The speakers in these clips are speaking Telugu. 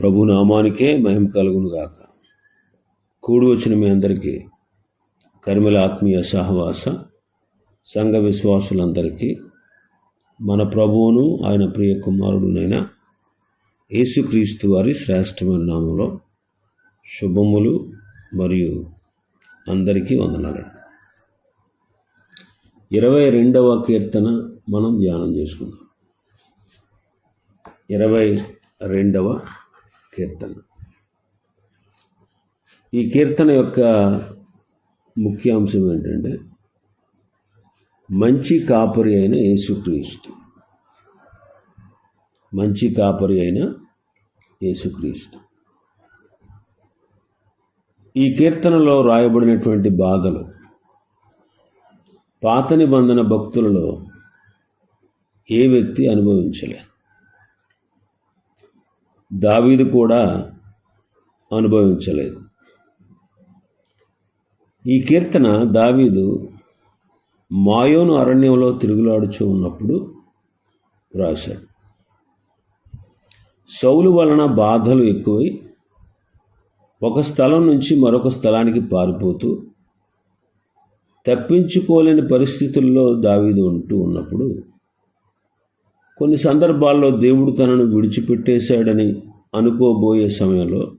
ప్రభు నామానికే మహిమ కలుగును గాక. కూడి వచ్చిన మీ అందరికీ కరిమల ఆత్మీయ సహవాస సంఘ విశ్వాసులందరికీ మన ప్రభువును ఆయన ప్రియ కుమారుడునైన యేసుక్రీస్తు వారి శ్రేష్టమైన నామంలో శుభములు మరియు అందరికీ వందనాలండి ఇరవై రెండవ కీర్తన మనం ధ్యానం చేసుకుందాం. ఇరవై రెండవ కీర్తన. ఈ కీర్తన యొక్క ముఖ్య అంశం ఏంటంటే మంచి కాపరి అయిన యేసుక్రీస్తు. మంచి కాపరి అయిన యేసుక్రీస్తు. ఈ కీర్తనలో రాయబడినటువంటి బాధలు పాత నిబంధన భక్తులలో ఏ వ్యక్తి అనుభవించలే దావీదు కూడా అనుభవించలేదు. ఈ కీర్తన దావీదు మాయోను అరణ్యంలో తిరుగులాడుచూ ఉన్నప్పుడు రాశాడు. సౌలు వలన బాధలు ఎక్కువై ఒక స్థలం నుంచి మరొక స్థలానికి పారిపోతూ తప్పించుకోలేని పరిస్థితుల్లో దావీదు ఉంటూ ఉన్నప్పుడు కొన్ని సందర్భాల్లో దేవుడు తనను విడిచిపెట్టేశాడని అనుకోబోయే సమయంలో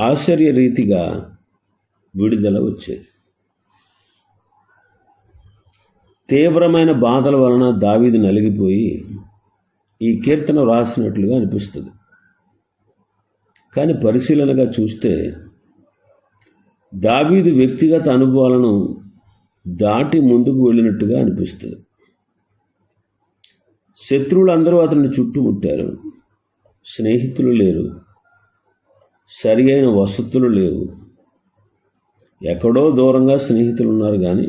ఆశ్చర్య రీతిగా విడుదల వచ్చేది. తీవ్రమైన బాధల వలన దావీది నలిగిపోయి ఈ కీర్తన వ్రాసినట్లుగా అనిపిస్తుంది. కానీ పరిశీలనగా చూస్తే దావీదు వ్యక్తిగత అనుభవాలను దాటి ముందుకు వెళ్ళినట్టుగా అనిపిస్తుంది. శత్రువులందరూ అతన్ని చుట్టుముట్టారు. స్నేహితులు లేరు. సరి అయిన వసతులు లేవు. ఎక్కడో దూరంగా స్నేహితులు ఉన్నారు కానీ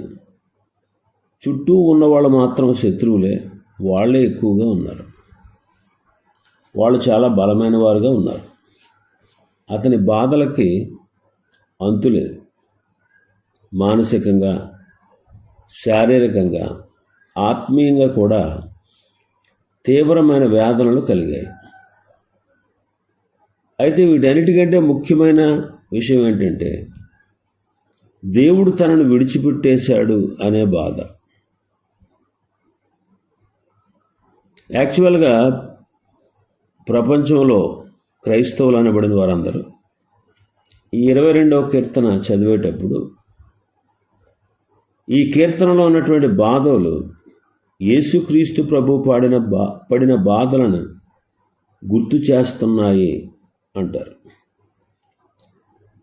చుట్టూ ఉన్నవాళ్ళు మాత్రం శత్రువులే. వాళ్ళే ఎక్కువగా ఉన్నారు. వాళ్ళు చాలా బలమైన వారుగా ఉన్నారు. అతని బాధలకి అంతులేదు మానసికంగా శారీరకంగా ఆత్మీయంగా కూడా తీవ్రమైన వేదనలు కలిగాయి. అయితే వీటన్నిటికంటే ముఖ్యమైన విషయం ఏంటంటే దేవుడు తనను విడిచిపెట్టేశాడు అనే బాధ. యాక్చువల్గా ప్రపంచంలో క్రైస్తవులు అనబడిన వారందరూ ఈ ఇరవై రెండవ కీర్తన చదివేటప్పుడు ఈ కీర్తనలో ఉన్నటువంటి బాధలు యేసుక్రీస్తు ప్రభు పాడిన బా పడిన బాధలను గుర్తు చేస్తున్నాయి అంటారు.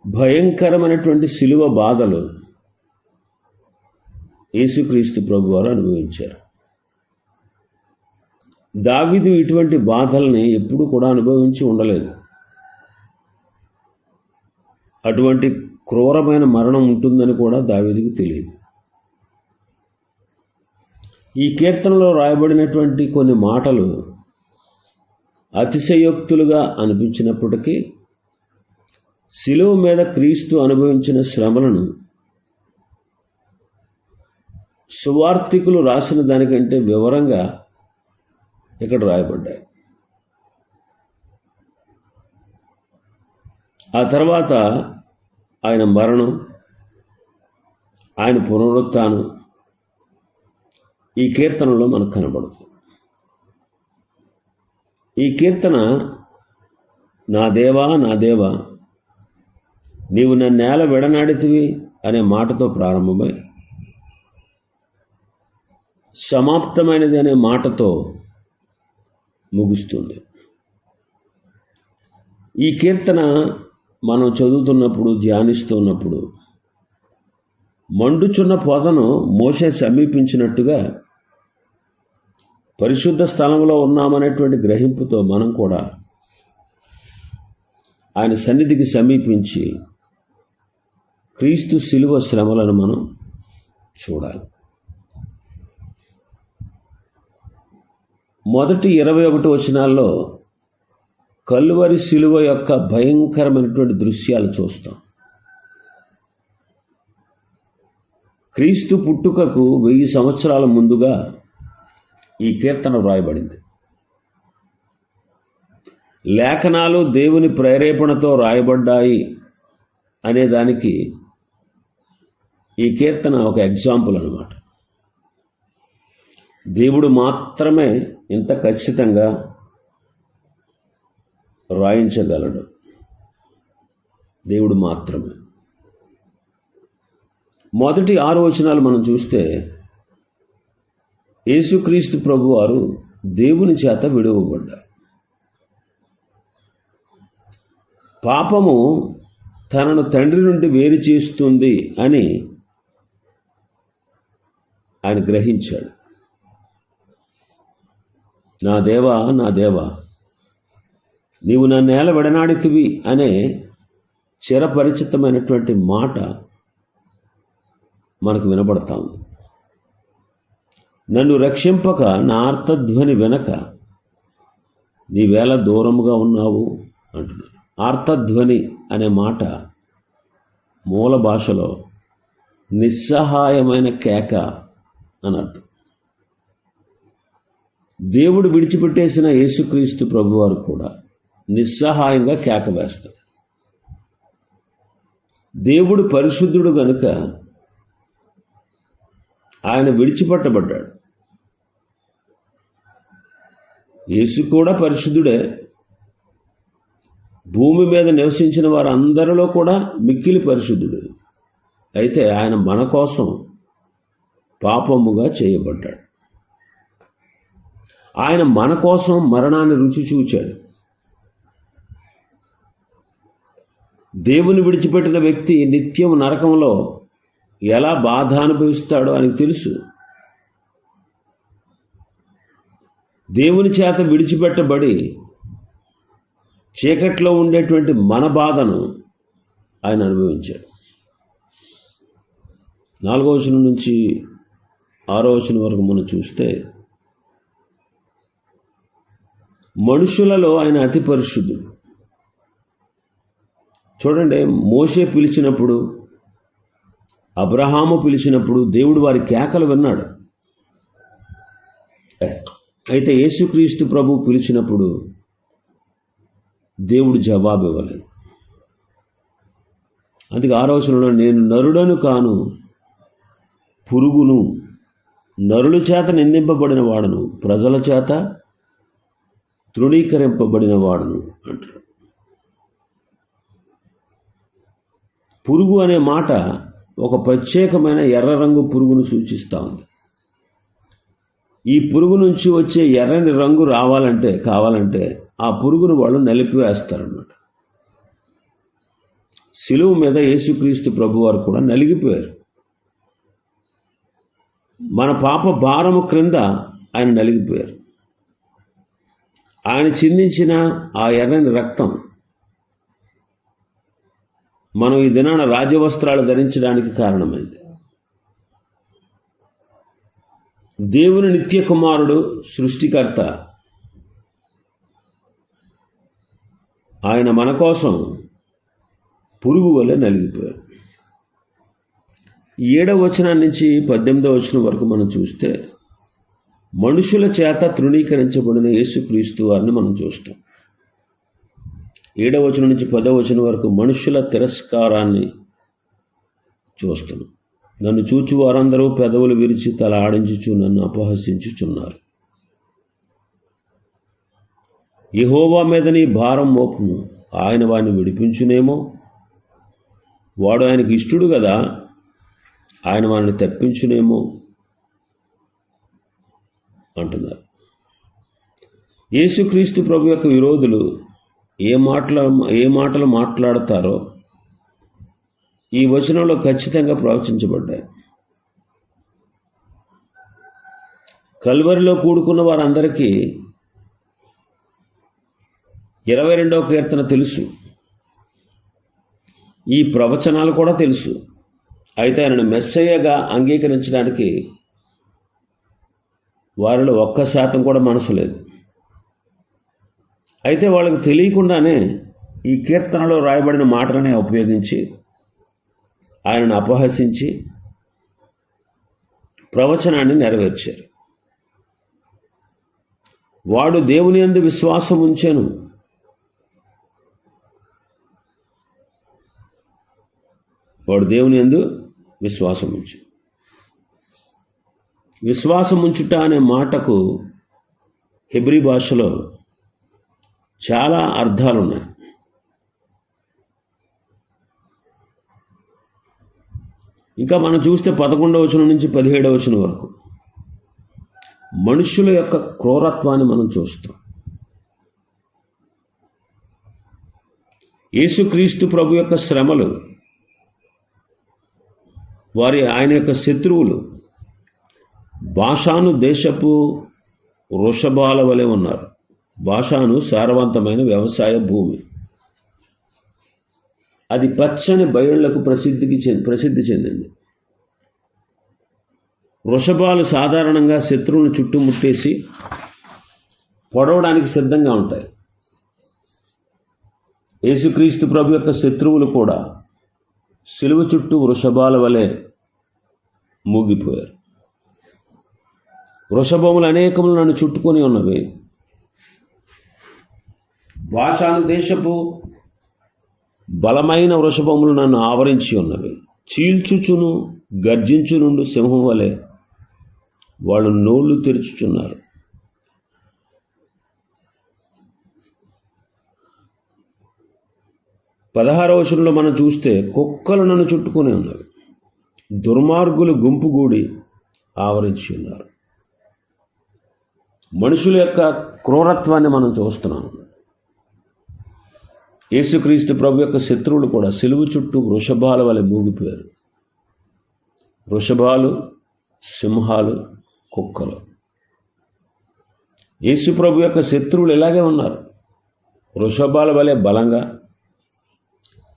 భయంకరమైనటువంటి శిలువ బాధలు యేసుక్రీస్తు ప్రభు వారు అనుభవించారు. దావిదు ఇటువంటి బాధల్ని ఎప్పుడు కూడా అనుభవించి ఉండలేదు. అటువంటి క్రూరమైన మరణం ఉంటుందని కూడా దావిదికి తెలియదు. ఈ కీర్తనలో రాయబడినటువంటి కొన్ని మాటలు అతిశయోక్తులుగా అనిపించినప్పటికీ శిలువ మీద క్రీస్తు అనుభవించిన శ్రమలను సువార్థికులు రాసిన దానికంటే వివరంగా ఇక్కడ రాయబడ్డాయి. ఆ తర్వాత ఆయన మరణం ఆయన పునరుత్థానం ఈ కీర్తనలో మనకు కనబడుతుంది. ఈ కీర్తన నా దేవా నా దేవా నీవు నన్నేల విడనాడితివి అనే మాటతో ప్రారంభమై సమాప్తమైనది అనే మాటతో ముగుస్తుంది. ఈ కీర్తన మనం చదువుతున్నప్పుడు ధ్యానిస్తున్నప్పుడు మండుచున్న పొదను మోసే సమీపించినట్టుగా పరిశుద్ధ స్థలంలో ఉన్నామనేటువంటి గ్రహింపుతో మనం కూడా ఆయన సన్నిధికి సమీపించి క్రీస్తు శిలువ శ్రమలను మనం చూడాలి. మొదటి ఇరవై ఒకటి వచనాల్లో కల్వరి శిలువ యొక్క భయంకరమైనటువంటి దృశ్యాలు చూస్తాం. క్రీస్తు పుట్టుకకు వెయ్యి సంవత్సరాల ముందుగా ఈ కీర్తన వ్రాయబడింది. లేఖనాలు దేవుని ప్రేరేపణతో రాయబడ్డాయి అనే దానికి ఈ కీర్తన ఒక ఎగ్జాంపుల్ అనమాట దేవుడు మాత్రమే ఇంత ఖచ్చితంగా రాయించగలడు దేవుడు మాత్రమే. మొదటి ఆరు వచనాలు మనం చూస్తే యేసుక్రీస్తు ప్రభువారు దేవుని చేత విడువబడ్డారు. పాపము తనను తండ్రి నుండి వేరు చేస్తుంది అని ఆయన గ్రహించాడు. నా దేవా నా దేవా నీవు నా నేల విడనాడితివి అనే చిరపరిచితమైనటువంటి మాట మనకు వినపడతా ఉంది. నన్ను రక్షింపక నా ఆర్తధ్వని వెనక నీవేళ దూరముగా ఉన్నావు అంటున్నాడు. ఆర్తధ్వని అనే మాట మూల భాషలో నిస్సహాయమైన కేక అని అర్థం. దేవుడు విడిచిపెట్టేసిన యేసుక్రీస్తు ప్రభువారు కూడా నిస్సహాయంగా కేక వేస్తాడు దేవుడు పరిశుద్ధుడు గనుక ఆయన విడిచిపెట్టబడ్డాడు. యేసు కూడా పరిశుద్ధుడే. భూమి మీద నివసించిన వారందరిలో కూడా మిక్కిలి పరిశుద్ధుడు. అయితే ఆయన మన కోసం పాపముగా చేయబడ్డాడు. ఆయన మన కోసం మరణాన్ని రుచి చూచాడు. దేవుని విడిచిపెట్టిన వ్యక్తి నిత్యం నరకంలో ఎలా బాధ అనుభవిస్తాడో ఆయనకు తెలుసు. దేవుని చేత విడిచిపెట్టబడి చీకట్లో ఉండేటువంటి మన బాధను ఆయన అనుభవించాడు. నాలుగో వచనం నుంచి ఆరో వచనం వరకు మనం చూస్తే మనుషులలో ఆయన అతి పరిశుద్ధుడు. చూడండి మోషే పిలిచినప్పుడు అబ్రహాము పిలిచినప్పుడు దేవుడు వారి కేకలు విన్నాడు. అయితే యేసుక్రీస్తు ప్రభు పిలిచినప్పుడు దేవుడు జవాబు ఇవ్వలేదు. అందుకే ఆలోచనలో నేను నరుడను కాను పురుగును నరుల చేత నిందింపబడిన వాడను ప్రజల చేత తృణీకరింపబడిన వాడను అంటారు. పురుగు అనే మాట ఒక ప్రత్యేకమైన ఎర్ర రంగు పురుగును సూచిస్తూ ఉంది. ఈ పురుగు నుంచి వచ్చే ఎర్రని రంగు రావాలంటే కావాలంటే ఆ పురుగును వాళ్ళు నలిపివేస్తారన్నమాట. శిలువు మీద యేసుక్రీస్తు ప్రభువారు కూడా నలిగిపోయారు. మన పాప భారము క్రింద ఆయన నలిగిపోయారు. ఆయన చిందించిన ఆ ఎర్రని రక్తం మనం ఈ దినాన రాజవస్త్రాలు ధరించడానికి కారణమైంది. దేవుని నిత్య కుమారుడు సృష్టికర్త. ఆయన మన కోసం పురుగు వల్ల నలిగిపోయారు ఏడవ వచనం నుంచి పద్దెనిమిదవ వచనం వరకు మనం చూస్తే మనుషుల చేత తృణీకరించబడిన యేసుక్రీస్తు వారిని మనం చూస్తాం. ఏడవ వచనం నుంచి పదవ వచనం వరకు మనుషుల తిరస్కారాన్ని చూస్తున్నాం. నన్ను చూచి వారందరూ పెదవులు విరిచి తల ఆడించుచు నన్ను అపహసించుచున్నారు. యహోవా మీద నీ భారం మోపును ఆయన వాడిని విడిపించునేమో? వాడు ఆయనకి ఇష్టడు కదా ఆయన వాడిని తప్పించునేమో? అంటున్నారు. యేసుక్రీస్తు ప్రభు యొక్క విరోధులు ఏ మాటల ఏ మాటలు మాట్లాడతారో ఈ వచనంలో ఖచ్చితంగా ప్రవచించబడ్డాయి. కల్వరిలో కూడుకున్న వారందరికీ ఇరవై రెండవ కీర్తన తెలుసు. ఈ ప్రవచనాలు కూడా తెలుసు. అయితే ఆయనను మెస్సయ్యగా అంగీకరించడానికి వారిలో ఒక్క శాతం కూడా మనసు లేదు. అయితే వాళ్ళకు తెలియకుండానే ఈ కీర్తనలో రాయబడిన మాటలనే ఉపయోగించి ఆయనను అపహసించి ప్రవచనాన్ని నెరవేర్చారు. వాడు దేవుని అందు విశ్వాసం ఉంచాను. వాడు దేవుని అందు విశ్వాసం ఉంచు విశ్వాసం ఉంచుట అనే మాటకు హెబ్రి భాషలో చాలా అర్థాలున్నాయి. ఇంకా మనం చూస్తే పదకొండవ వచనం నుంచి పదిహేడవ వచనం వరకు. మనుషుల యొక్క క్రూరత్వాన్ని మనం చూస్తాం. యేసుక్రీస్తు ప్రభు యొక్క శ్రమలు వారి ఆయన యొక్క శత్రువులు భాషాను దేశపు వృషభాల వలె ఉన్నారు. భాషాను సారవంతమైన వ్యవసాయ భూమి. అది పచ్చని బయళ్ళకు ప్రసిద్ధికి చెంది ప్రసిద్ధి చెందింది. వృషభాలు సాధారణంగా శత్రువును చుట్టుముట్టేసి పొడవడానికి సిద్ధంగా ఉంటాయి. యేసుక్రీస్తు ప్రభు యొక్క శత్రువులు కూడా సిలువ చుట్టూ వృషభాల వలె మూగిపోయారు. వృషభములు అనేకములు నన్ను చుట్టుకొని ఉన్నవి. భాషాను దేశపు బలమైన వృషభములు నన్ను ఆవరించి ఉన్నవి. చీల్చుచును గర్జించునుండు సింహం వలె వాళ్ళు నోళ్ళు తెరుచుచున్నారు. పదహారవ వచనంలో మనం చూస్తే కుక్కలు నన్ను చుట్టుకుని ఉన్నవి. దుర్మార్గులు గుంపుగూడి ఆవరించి ఉన్నారు. మనుషుల యొక్క క్రూరత్వాన్ని మనం చూస్తున్నాము యేసుక్రీస్తు ప్రభు యొక్క శత్రువులు కూడా సిలువు చుట్టూ వృషభాల వలె మూగిపోయారు. వృషభాలు సింహాలు కుక్కలు. యేసు ప్రభు యొక్క శత్రువులు ఇలాగే ఉన్నారు. వృషభాల వలె బలంగా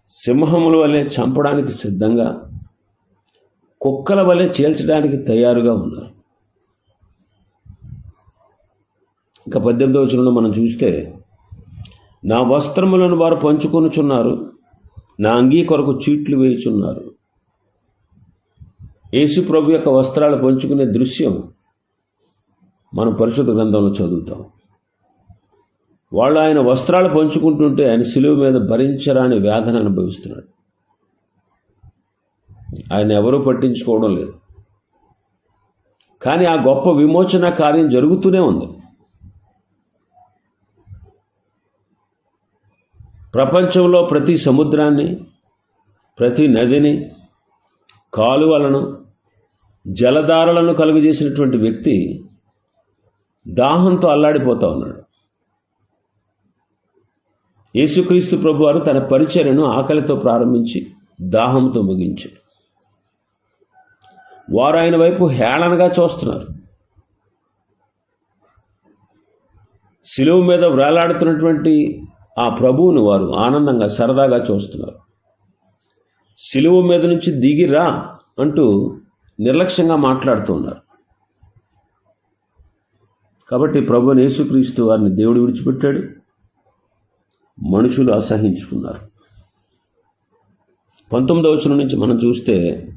సింహముల వలె చంపడానికి సిద్ధంగా కుక్కల వలె చీల్చడానికి తయారుగా ఉన్నారు. ఇంకా పద్దెనిమిదవ వచనంలో మనం చూస్తే నా వస్త్రములను వారు పంచుకొనుచున్నారు. నా అంగీ కొరకు చీట్లు వేయుచున్నారు. యేసుప్రభు యొక్క వస్త్రాలు పంచుకునే దృశ్యం మనం పరిశుద్ధ గ్రంథంలో చదువుతాం. వాళ్ళు ఆయన వస్త్రాలు పంచుకుంటుంటే ఆయన సిలువ మీద భరించరాని వేదన అనుభవిస్తున్నాడు. ఆయన ఎవరూ పట్టించుకోవడం లేదు. కానీ ఆ గొప్ప విమోచన కార్యం జరుగుతూనే ఉంది. ప్రపంచంలో ప్రతి సముద్రాన్ని ప్రతి నదిని కాలువలను జలధారలను కలుగజేసినటువంటి వ్యక్తి దాహంతో అల్లాడిపోతా ఉన్నాడు. యేసుక్రీస్తు ప్రభువారు తన పరిచర్యను ఆకలితో ప్రారంభించి దాహంతో ముగించారు వారు ఆయన వైపు హేళనగా చూస్తున్నారు. శిలువు మీద వ్రేలాడుతున్నటువంటి ఆ ప్రభువును వారు ఆనందంగా సరదాగా చూస్తున్నారు. శిలువు మీద నుంచి దిగిరా అంటూ నిర్లక్ష్యంగా మాట్లాడుతున్నారు కాబట్టి ప్రభు యేసుక్రీస్తు వారిని దేవుడు విడిచిపెట్టాడు. మనుషులు అసహించుకున్నారు పంతొమ్మిదవ వచనం నుంచి మనం చూస్తే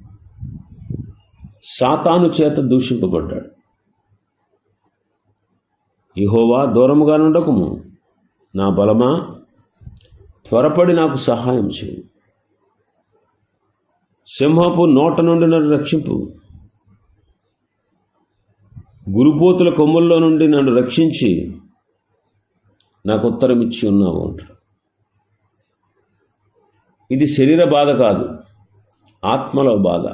సాతాను చేత దూషింపబడ్డాడు. ఇహోవా దూరముగా నుండకము. నా బలమా? త్వరపడి నాకు సహాయం చేయి. సింహపు నోట నుండి నన్ను రక్షింపు. గురుపోతుల కొమ్ముల్లో నుండి నన్ను రక్షించి నాకు ఉత్తరం ఇచ్చి ఉన్నావు అంటాడు ఇది శరీర బాధ కాదు ఆత్మలో బాధ.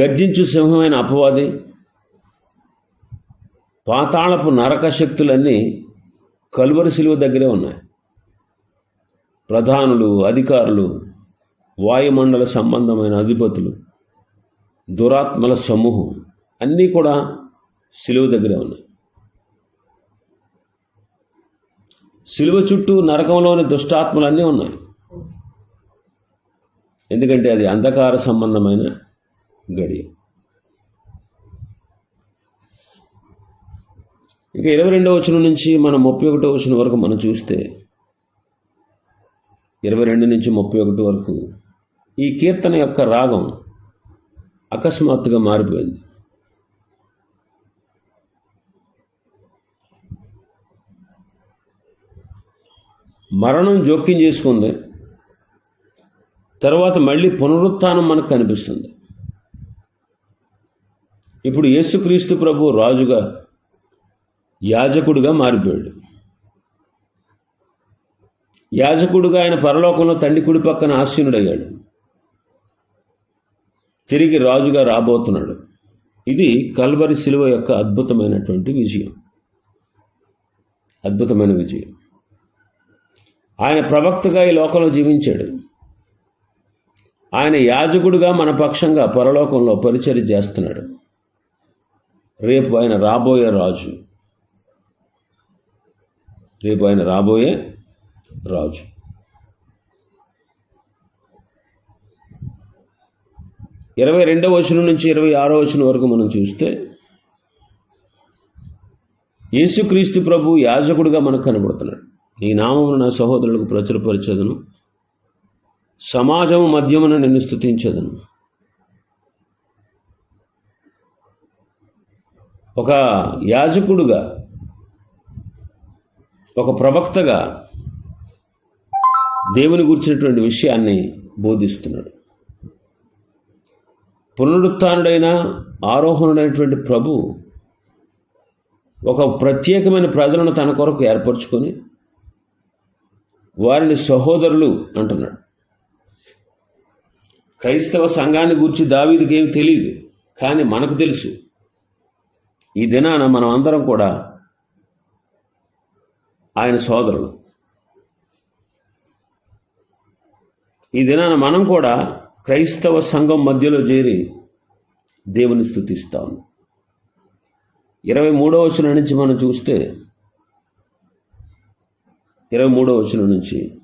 గర్జించు సింహమైన అపవాది పాతాళపు నరక శక్తులన్నీ కలువరి శిలువ దగ్గరే ఉన్నాయి. ప్రధానులు అధికారులు వాయుమండల సంబంధమైన అధిపతులు దురాత్మల సమూహం అన్నీ కూడా సిలువ దగ్గరే ఉన్నాయి. సిలువ చుట్టూ నరకంలోని దుష్టాత్మలన్నీ ఉన్నాయి. ఎందుకంటే అది అంధకార సంబంధమైన గడియ. ఇక ఇరవై రెండవ వచనం నుంచి మనం ముప్పై ఒకటో వచనం వరకు మనం చూస్తే ఇరవై రెండు నుంచి ముప్పై ఒకటి వరకు ఈ కీర్తన యొక్క రాగం అకస్మాత్తుగా మారిపోయింది. మరణం జోక్యం చేసుకుంది. తర్వాత మళ్ళీ పునరుత్థానం మనకు కనిపిస్తుంది. ఇప్పుడు యేసుక్రీస్తు ప్రభు రాజుగా యాజకుడిగా మారిపోయాడు. యాజకుడుగా ఆయన పరలోకంలో తండ్రి కుడి పక్కన ఆశీనుడయ్యాడు తిరిగి రాజుగా రాబోతున్నాడు. ఇది కల్వరి శిలువ యొక్క అద్భుతమైనటువంటి విజయం. అద్భుతమైన విజయం. ఆయన ప్రవక్తగా ఈ లోకంలో జీవించాడు. ఆయన యాజకుడుగా మన పక్షంగా పరలోకంలో పరిచర్య చేస్తున్నాడు. రేపు ఆయన రాబోయే రాజు. రేపు ఆయన రాబోయే రాజు. ఇరవై రెండవ వచనం నుంచి ఇరవై ఆరో వచనం వరకు మనం చూస్తే యేసుక్రీస్తు ప్రభు యాజకుడిగా మనకు కనబడుతున్నాడు. నీ నామమును నా సహోదరులకు ప్రచురపరిచదను సమాజము మధ్యమున నిన్ను స్థుతించదను ఒక యాజకుడుగా ఒక ప్రవక్తగా దేవుని గురించినటువంటి విషయాన్ని బోధిస్తున్నాడు. పునరుత్డైన ఆరోహణుడైనటువంటి ప్రభు ఒక ప్రత్యేకమైన ప్రజలను తన కొరకు ఏర్పరచుకొని వారిని సహోదరులు అంటున్నాడు. క్రైస్తవ సంఘాన్ని గురించి దావీదికి ఏమి తెలియదు కానీ మనకు తెలుసు. ఈ దినాన మనం అందరం కూడా ఆయన సోదరులు ఈ దినాన మనం కూడా క్రైస్తవ సంఘం మధ్యలో చేరి దేవుని స్థుతిస్తాం. ఇరవై మూడో వచనం నుంచి మనం చూస్తే ఇరవై మూడో వచనం నుంచి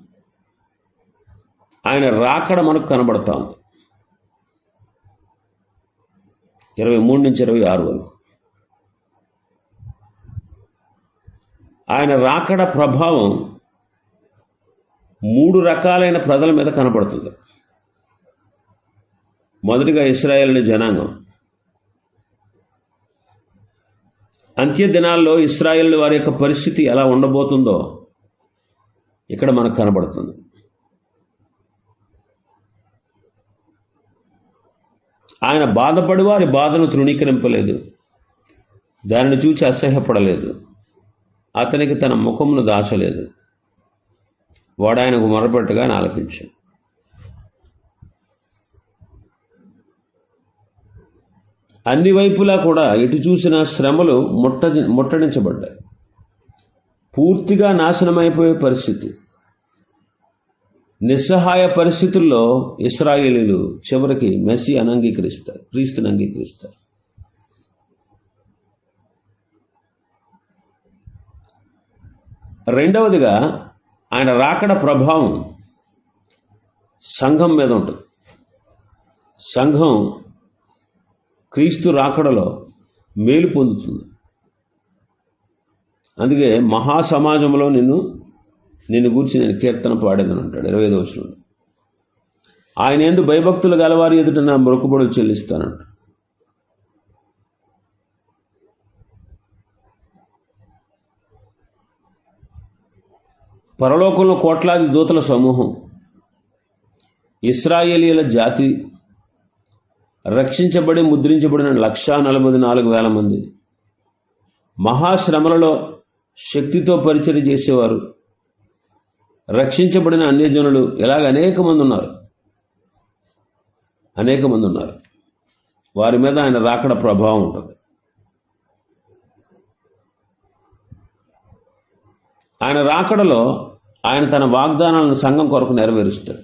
ఆయన రాకడ మనకు కనబడతా. ఉంది ఇరవై మూడు నుంచి ఇరవై ఆరు వరకు. ఆయన రాకడ ప్రభావం మూడు రకాలైన ప్రజల మీద కనపడుతుంది. మొదటిగా ఇస్రాయేల్ జనాంగం. అంత్య దినాల్లో ఇస్రాయేల్ వారి యొక్క పరిస్థితి ఎలా ఉండబోతుందో ఇక్కడ మనకు కనబడుతుంది. ఆయన బాధపడి వారి బాధను తృణీకరింపలేదు. దానిని చూచి అసహ్యపడలేదు. అతనికి తన ముఖమును దాచలేదు. వాడు ఆయనకు మొరపెట్టగా ఆయన ఆలపించాడు అన్ని వైపులా కూడా ఎటు చూసిన శ్రమలు ముట్ట ముట్టడించబడ్డాయి. పూర్తిగా నాశనమైపోయే పరిస్థితి. నిస్సహాయ పరిస్థితుల్లో ఇస్రాయేలీలు చివరికి మెస్సి అనంగీకరిస్తారు క్రీస్తుని అంగీకరిస్తారు. రెండవదిగా ఆయన రాకడ ప్రభావం సంఘం మీద ఉంటుంది. సంఘం క్రీస్తు రాకడలో మేలు పొందుతుంది. అందుకే మహాసమాజంలో నిన్ను నిన్ను గురించి నేను కీర్తన పాడేదని అంటాడు ఇరవై ఐదు వచ్చిన ఆయన ఎందు భయభక్తులు గలవారి ఎదుట నా మొక్కుబడులు చెల్లిస్తానంట పరలోకంలో కోట్లాది దూతల సమూహం ఇస్రాయేలీల జాతి రక్షించబడి ముద్రించబడిన లక్షా నలభై నాలుగు వేల మంది. మహాశ్రమలలో శక్తితో పరిచయం చేసేవారు. రక్షించబడిన అన్యజనులు ఇలాగ అనేక మంది ఉన్నారు. అనేక మంది ఉన్నారు. వారి మీద ఆయన రాకడ ప్రభావం ఉంటుంది. ఆయన రాకడలో ఆయన తన వాగ్దానాలను సంఘం కొరకు నెరవేరుస్తాడు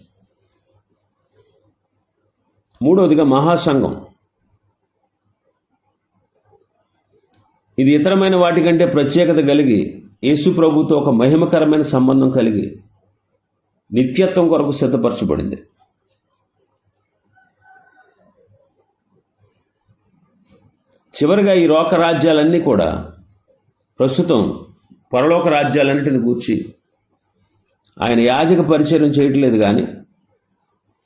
మూడవదిగా మహాసంఘం. ఇది ఇతరమైన వాటికంటే ప్రత్యేకత కలిగి యేసు ప్రభుతో ఒక మహిమకరమైన సంబంధం కలిగి నిత్యత్వం కొరకు సిద్ధపరచబడింది. చివరిగా ఈ లోక రాజ్యాలన్నీ కూడా ప్రస్తుతం పరలోక రాజ్యాలన్నిటిని గూర్చి ఆయన యాజక పరిచయం చేయట్లేదు కానీ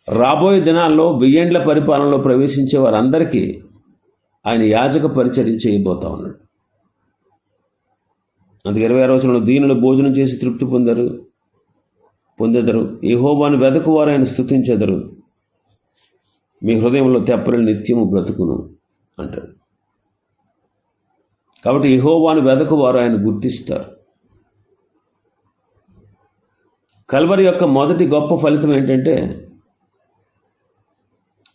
రాబోయే దినాల్లో వెయ్యేండ్ల పరిపాలనలో ప్రవేశించే వారందరికీ ఆయన యాజక పరిచయం చేయబోతా ఉన్నాడు. అందుకే ఇరవై రోజులను దీనులు భోజనం చేసి తృప్తి పొందరు పొందెదరు. యెహోవాను వెదకువారు ఆయన స్థుతించెదరు మీ హృదయంలో తెప్పలు నిత్యము బ్రతుకును అంటాడు. కాబట్టి యెహోవాను వెదకువారు ఆయన గుర్తిస్తారు. కల్వరి యొక్క మొదటి గొప్ప ఫలితం ఏంటంటే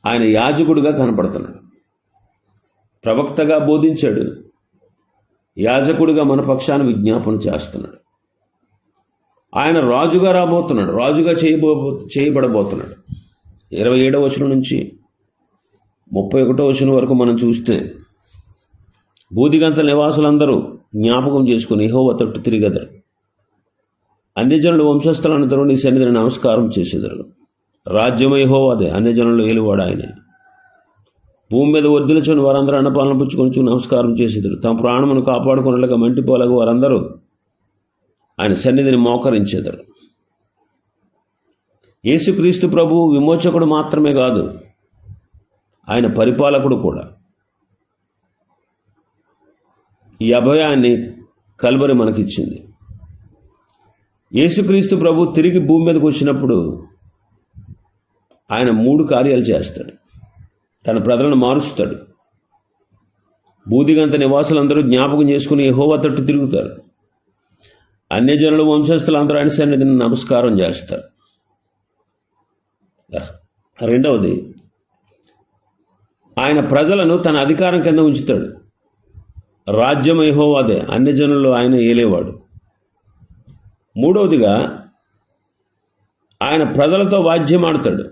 ఆయన యాజకుడిగా కనపడుతున్నాడు. ప్రవక్తగా బోధించాడు. యాజకుడిగా మన పక్షాన్ని విజ్ఞాపన చేస్తున్నాడు. ఆయన రాజుగా రాబోతున్నాడు. రాజుగా చేయబో చేయబడబోతున్నాడు. ఇరవై ఏడవ వచనం నుంచి ముప్పై ఒకటో వచనం వరకు మనం చూస్తే బూదిగంత నివాసులందరూ జ్ఞాపకం చేసుకుని ఇహోవ తట్టు తిరిగదరు. అన్యజనులు వంశస్థులందరూ నీ సన్నిధిని నమస్కారం చేసేదరు. రాజ్యం అదే అన్యజనులు ఏలువాడు ఆయనే. భూమి మీద వర్ధిల్చుని వారందరూ అన్నపాలన పుచ్చుకొని నమస్కారం చేసేదారు. తమ ప్రాణమును కాపాడుకున్నట్లుగా మంటిపోలకు వారందరూ ఆయన సన్నిధిని మోకరించేదారు. యేసుక్రీస్తు ప్రభు విమోచకుడు మాత్రమే కాదు ఆయన పరిపాలకుడు కూడా. ఈ అభయాన్ని కలువరి మనకిచ్చింది. యేసుక్రీస్తు ప్రభు తిరిగి భూమి మీదకి వచ్చినప్పుడు ఆయన మూడు కార్యాలు చేస్తాడు. తన ప్రజలను మారుస్తాడు. బూదిగంత నివాసులందరూ జ్ఞాపకం చేసుకుని యెహోవా తట్టు తిరుగుతారు. అన్యజనులు వంశస్థులందరూ ఆయన సన్నిధిని నమస్కారం చేస్తారు. రెండవది ఆయన ప్రజలను తన అధికారం కింద ఉంచుతాడు. రాజ్యం అన్ని అన్యజనులు ఆయన ఏలేవాడు. మూడవదిగా ఆయన ప్రజలతో వాద్యమాడతాడు.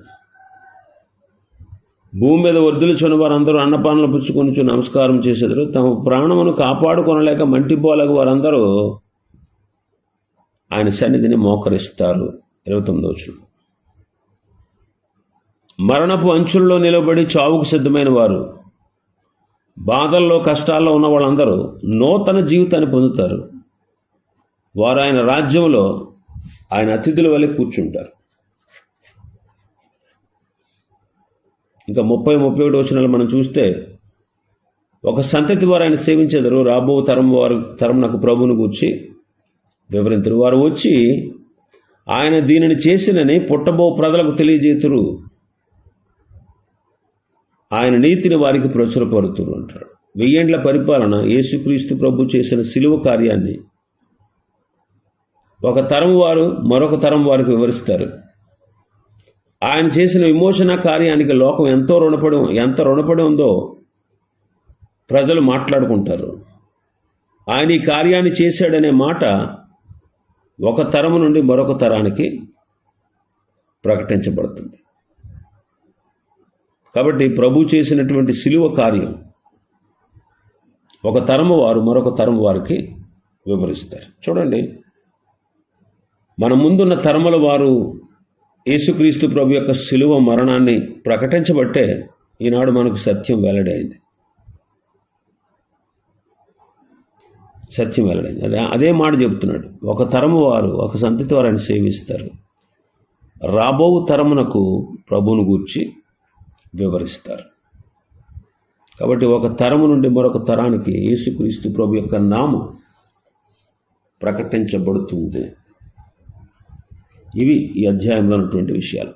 భూమి మీద వర్ధులుచున్న వారందరూ అన్నపానలు పుచ్చుకొని నమస్కారం చేసేదారు. తమ ప్రాణమును కాపాడుకొనలేక మంటిపోలేక వారందరూ ఆయన సన్నిధిని మోకరిస్తారు. ఇరవై తొమ్మిది రోజులు మరణపు అంచుల్లో నిలబడి చావుకు సిద్ధమైన వారు బాధల్లో కష్టాల్లో ఉన్న వాళ్ళందరూ నూతన జీవితాన్ని పొందుతారు. వారు ఆయన రాజ్యంలో ఆయన అతిథుల వల్ల కూర్చుంటారు. ఇంకా ముప్పై ముప్పై ఒకటి వచనాలు మనం చూస్తే ఒక సంతతి వారు ఆయన సేవించేదారు రాబో తరం వారు తరం నాకు ప్రభువును గూర్చి వివరించరు వారు వచ్చి ఆయన దీనిని చేసినని పుట్టబో ప్రజలకు తెలియజేతురు. ఆయన నీతిని వారికి ప్రచురపరుతురు అంటాడు. వెయ్యేండ్ల పరిపాలన యేసుక్రీస్తు ప్రభు చేసిన సిలువ కార్యాన్ని ఒక తరం వారు మరొక తరం వారికి వివరిస్తారు. ఆయన చేసిన విమోచన కార్యానికి లోకం ఎంతో రుణపడి ఎంత రుణపడి ఉందో ప్రజలు మాట్లాడుకుంటారు. ఆయన ఈ కార్యాన్ని చేశాడనే మాట ఒక తరము నుండి మరొక తరానికి ప్రకటించబడుతుంది. కాబట్టి ప్రభు చేసినటువంటి సిలువ కార్యం. ఒక తరము వారు మరొక తరం వారికి వివరిస్తారు. చూడండి. మన ముందున్న తరముల వారు యేసుక్రీస్తు ప్రభు యొక్క శిలువ మరణాన్ని ప్రకటించబట్టే ఈనాడు మనకు సత్యం వెల్లడైంది. సత్యం వెల్లడైంది. అదే అదే మాట చెప్తున్నాడు. ఒక తరము వారు ఒక సంతతి వారు ఆయన సేవిస్తారు. రాబో తరమునకు ప్రభువును గూర్చి వివరిస్తారు. కాబట్టి ఒక తరము నుండి మరొక తరానికి యేసుక్రీస్తు ప్రభు యొక్క నామం ప్రకటించబడుతుంది. ఇవి ఈ అధ్యాయంలో ఉన్నటువంటి విషయాలు.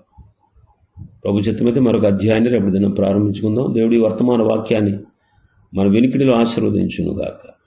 ప్రభు చిత్తమైతే మరొక అధ్యాయాన్ని రేపు దినం ప్రారంభించుకుందాం. దేవుడి వర్తమాన వాక్యాన్ని మన వెనుకడిలో ఆశీర్వదించునుగాక.